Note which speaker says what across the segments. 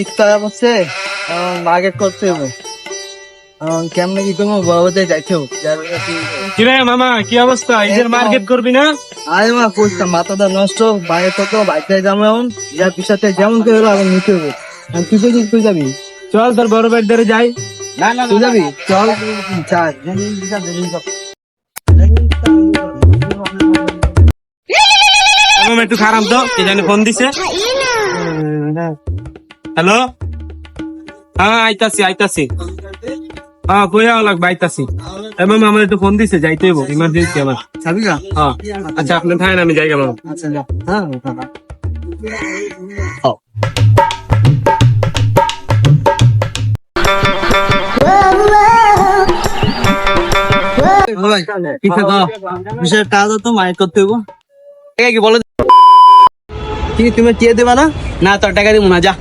Speaker 1: ইফতার হচ্ছে মার্কেট করতে হবে। কেমনে কি করব যাইতে
Speaker 2: মামা কি অবস্থা? ঈদের মার্কেট করবি না?
Speaker 1: আরে মা মাথাটা নষ্ট বাইরে কত বাইরে যাব এখন। যার পিছাতে যেমন করে হলো এখন নিতে হবে। তুই যাবি?
Speaker 2: চল তোর বড় ভাই ধরে যাই।
Speaker 1: তুই যাবি? চল।
Speaker 2: একটু খারাপ তো কে জানি ফোন দিছে। হ্যালো হ্যাঁ আইতাছি আইতাছি। হ্যাঁ কই যাওয়া লাগবে? আইতাছি। এ মামা আমার একটু ফোন দিছে যাইতে হইব ইমার্জেন্সি আমার।
Speaker 1: যাবি
Speaker 2: হ্যাঁ। আচ্ছা আপনি থাকেন আমি যাই মামা
Speaker 1: আচ্ছা যা। হ্যাঁ কাজ তো করতে হব
Speaker 2: কি বলো?
Speaker 1: কি তুমি টিয়ে দেবা না?
Speaker 2: না তোর টাকা দিব না যা।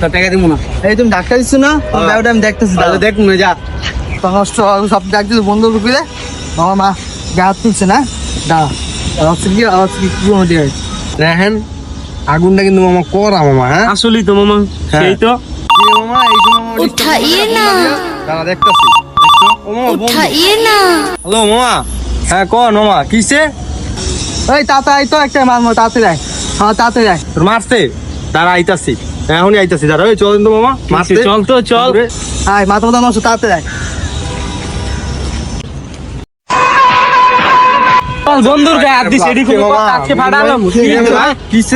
Speaker 2: তা না।
Speaker 1: এই তুমি ডাক্তার দিচ্ছ না? ব্যাপারটা আমি দেখতেছি
Speaker 2: তাহলে দেখ না যা।
Speaker 1: তখন সব ডাক্তার বন্ধু রুপিলে আমার মা গা হাত তুলছে না? দাঁড়া কি আওয়াজ কি কি মধ্যে
Speaker 3: দেখেন আগুনটা কিন্তু মামা করা মামা হ্যাঁ?
Speaker 2: আসলেই তো মামা
Speaker 3: হ্যাঁ। মামা এই না। মামা হ্যাঁ কিসে
Speaker 1: এই তো একটা তাতে যায় হ্যাঁ তাতে যায়
Speaker 3: তোর মারতে? দাঁড়া আইতাছি। এখনই আইতাছি দাঁড়া ওই চলেন তো মামা মারতে।
Speaker 2: চল তো চল।
Speaker 1: আয় মাথা মাথা নষ্ট তাড়াতাড়ি
Speaker 2: চল বন্ধুর গায়ে হাত দিছে এডি কোনো আজকে ফাটালাম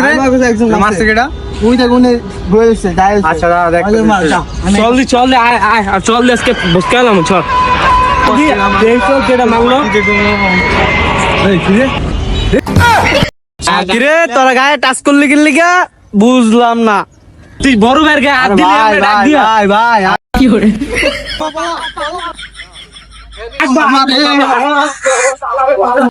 Speaker 3: রে?
Speaker 1: আমার ওই দেখ উনি
Speaker 3: আচ্ছা দাঁড়া দেখ।
Speaker 2: চল দি চল আয় আয় আর চল দি আজকে চল। দেখো কেটা
Speaker 1: কিরে তোরা গায়ে টাচ করলি কিনলি গা? বুঝলাম না।
Speaker 2: তুই বড় ভাইয়ের গায়ে হাত দিলি আমরা ডাক দিয়া
Speaker 1: ভাই ভাই কি
Speaker 2: ডাক বা-